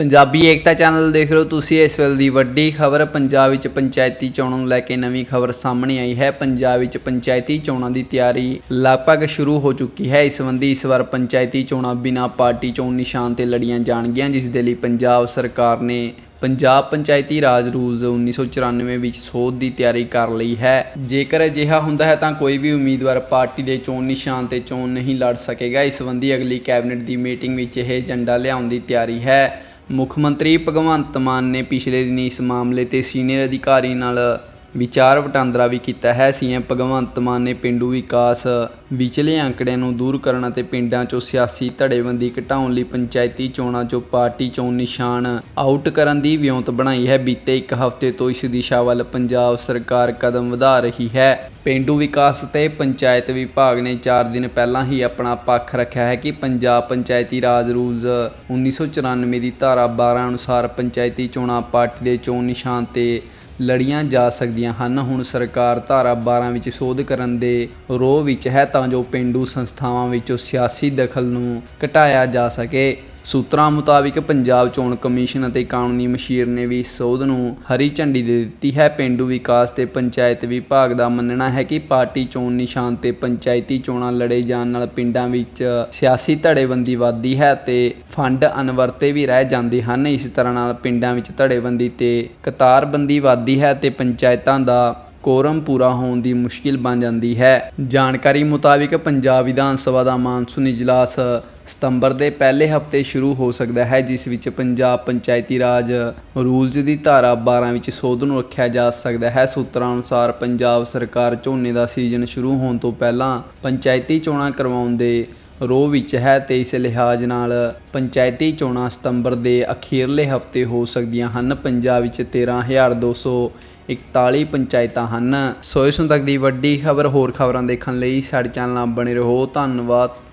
ਪੰਜਾਬੀ ਏਕਤਾ channel ਦੇਖ ਰਹੇ ਹੋ ਤੁਸੀਂ ਇਸ ਵੇਲੇ ਦੀ ਵੱਡੀ ਖਬਰ। ਪੰਜਾਬ ਵਿੱਚ ਪੰਚਾਇਤੀ ਚੋਣਾਂ ਨੂੰ ਲੈ ਕੇ ਨਵੀਂ ਖਬਰ ਸਾਹਮਣੇ ਆਈ ਹੈ। ਪੰਜਾਬ ਵਿੱਚ ਪੰਚਾਇਤੀ ਚੋਣਾਂ ਦੀ ਤਿਆਰੀ ਲਗਭਗ ਸ਼ੁਰੂ ਹੋ ਚੁੱਕੀ ਹੈ। ਇਸ ਸੰਬੰਧੀ ਇਸ ਵਾਰ ਪੰਚਾਇਤੀ ਚੋਣਾਂ ਬਿਨਾਂ ਪਾਰਟੀ ਚੋਣ ਨਿਸ਼ਾਨ ਤੇ ਲੜੀਆਂ ਜਾਣਗੀਆਂ, ਜਿਸ ਦੇ ਲਈ ਪੰਜਾਬ ਸਰਕਾਰ ਨੇ ਪੰਜਾਬ ਪੰਚਾਇਤੀ ਰਾਜ ਰੂਲਸ 1994 ਵਿੱਚ ਸੋਧ ਦੀ ਤਿਆਰੀ ਕਰ ਲਈ ਹੈ। ਜੇਕਰ ਅਜਿਹਾ ਹੁੰਦਾ ਹੈ ਤਾਂ ਕੋਈ ਵੀ ਉਮੀਦਵਾਰ ਪਾਰਟੀ ਦੇ ਚੋਣ ਨਿਸ਼ਾਨ ਤੇ ਚੋਣ ਨਹੀਂ ਲੜ ਸਕੇਗਾ। ਇਸ ਸੰਬੰਧੀ ਅਗਲੀ ਕੈਬਨਿਟ ਦੀ ਮੀਟਿੰਗ ਵਿੱਚ ਇਹ ਏਜੰਡਾ ਲਿਆਉਣ ਦੀ ਤਿਆਰੀ ਹੈ। ਮੁੱਖ ਮੰਤਰੀ ਭਗਵੰਤ ਮਾਨ ਨੇ ਪਿਛਲੇ ਦਿਨੀ ਇਸ ਮਾਮਲੇ ਤੇ ਸੀਨੀਅਰ ਅਧਿਕਾਰੀ ਨਾਲ ਵਿਚਾਰ ਵਟਾਂਦਰਾ ਵੀ ਕੀਤਾ ਹੈ। ਸੀਐਮ ਭਗਵੰਤ ਮਾਨ ਨੇ ਪਿੰਡੂ ਵਿਕਾਸ ਵਿਚਲੇ ਅੰਕੜਿਆਂ ਨੂੰ ਦੂਰ ਕਰਨ ਅਤੇ ਪਿੰਡਾਂ 'ਚੋਂ ਸਿਆਸੀ ਧੜੇਬੰਦੀ ਘਟਾਉਣ ਲਈ ਪੰਚਾਇਤੀ ਚੋਣਾਂ 'ਚੋਂ ਪਾਰਟੀ ਚੋਣ ਨਿਸ਼ਾਨ ਆਊਟ ਕਰਨ ਦੀ ਵਿਉਂਤ ਬਣਾਈ ਹੈ। ਬੀਤੇ ਇੱਕ ਹਫ਼ਤੇ ਤੋਂ ਇਸ ਦਿਸ਼ਾ ਵੱਲ ਪੰਜਾਬ ਸਰਕਾਰ ਕਦਮ ਵਧਾ ਰਹੀ ਹੈ। ਪਿੰਡੂ ਵਿਕਾਸ ਤੇ ਪੰਚਾਇਤ ਵਿਭਾਗ ਨੇ 4 ਦਿਨ ਪਹਿਲਾਂ ਹੀ ਆਪਣਾ ਪੱਖ ਰੱਖਿਆ ਹੈ ਕਿ ਪੰਜਾਬ ਪੰਚਾਇਤੀ ਰਾਜ ਰੂਲਸ 1994 ਦੀ ਧਾਰਾ 12 ਅਨੁਸਾਰ ਪੰਚਾਇਤੀ ਚੋਣਾਂ ਪਾਰਟੀ ਦੇ ਚੋਣ ਨਿਸ਼ਾਨ ਤੇ ਲੜੀਆਂ ਜਾ ਸਕਦੀਆਂ ਹਨ। ਹੁਣ ਸਰਕਾਰ ਧਾਰਾ 12 ਵਿੱਚ ਸੋਧ ਕਰਨ ਦੇ ਰੋਹ ਵਿੱਚ ਹੈ ਤਾਂ ਜੋ ਪਿੰਡੂ ਸੰਸਥਾਵਾਂ ਵਿੱਚੋਂ ਸਿਆਸੀ ਦਖਲ ਨੂੰ ਘਟਾਇਆ ਜਾ ਸਕੇ। ਸੂਤਰਾਂ ਮੁਤਾਬਿਕ ਪੰਜਾਬ ਚੋਣ ਕਮਿਸ਼ਨ ਅਤੇ ਕਾਨੂੰਨੀ ਮਸ਼ੀਰ ਨੇ ਵੀ ਸੋਧ ਨੂੰ ਹਰੀ ਝੰਡੀ ਦੇ ਦਿੱਤੀ ਹੈ। ਪਿੰਡੂ ਵਿਕਾਸ ਤੇ ਪੰਚਾਇਤ ਵਿਭਾਗ ਦਾ ਮੰਨਣਾ ਹੈ ਕਿ ਪਾਰਟੀ ਚੋਣ ਨਿਸ਼ਾਨ ਤੇ ਪੰਚਾਇਤੀ ਚੋਣਾਂ ਲੜੇ ਜਾਣ ਨਾਲ ਪਿੰਡਾਂ ਵਿੱਚ ਸਿਆਸੀ ਧੜੇਬੰਦੀ ਵੱਧਦੀ ਹੈ ਤੇ ਫੰਡ ਅਨਵਰਤੇ ਵੀ ਰਹਿ ਜਾਂਦੇ ਹਨ। ਇਸ ਤਰ੍ਹਾਂ ਨਾਲ ਪਿੰਡਾਂ ਵਿੱਚ ਧੜੇਬੰਦੀ ਤੇ ਕਤਾਰਬੰਦੀ ਵੱਧਦੀ ਹੈ ਤੇ ਪੰਚਾਇਤਾਂ ਦਾ ਕੋਰਮ ਪੂਰਾ ਹੋਣ ਦੀ ਮੁਸ਼ਕਿਲ ਬਣ ਜਾਂਦੀ ਹੈ। ਜਾਣਕਾਰੀ ਮੁਤਾਬਿਕ ਪੰਜਾਬ ਵਿਧਾਨ ਸਭਾ ਦਾ ਮਾਨਸੂਨ ਇਜਲਾਸ ਸਤੰਬਰ ਦੇ ਪਹਿਲੇ ਹਫ਼ਤੇ ਸ਼ੁਰੂ ਹੋ ਸਕਦਾ ਹੈ, ਜਿਸ ਵਿੱਚ ਪੰਜਾਬ ਪੰਚਾਇਤੀ ਰਾਜ ਰੂਲਜ਼ ਦੀ ਧਾਰਾ 12 ਵਿੱਚ ਸੋਧ ਨੂੰ ਰੱਖਿਆ ਜਾ ਸਕਦਾ ਹੈ। ਸੂਤਰਾਂ ਅਨੁਸਾਰ ਪੰਜਾਬ ਸਰਕਾਰ ਝੋਨੇ ਦਾ ਸੀਜ਼ਨ ਸ਼ੁਰੂ ਹੋਣ ਤੋਂ ਪਹਿਲਾਂ ਪੰਚਾਇਤੀ ਚੋਣਾਂ ਕਰਵਾਉਣ ਦੇ ਰੋਹ ਵਿੱਚ ਹੈ ਤੇ ਇਸ ਲਿਹਾਜ਼ ਨਾਲ ਪੰਚਾਇਤੀ ਚੋਣਾਂ ਸਤੰਬਰ ਦੇ ਅਖੀਰਲੇ ਹਫ਼ਤੇ ਹੋ ਸਕਦੀਆਂ ਹਨ। ਪੰਜਾਬ ਵਿੱਚ 13241 ਪੰਚਾਇਤਾਂ ਹਨ ਸੋ ਇਸ ਨੂੰ ਤੱਕ ਦੀ ਵੱਡੀ ਖਬਰ ਹੋਰ ਖਬਰਾਂ ਦੇਖਣ ਲਈ ਸਾਡੇ ਚੈਨਲ ਨਾਲ ਬਣੇ ਰਹੋ। ਧੰਨਵਾਦ।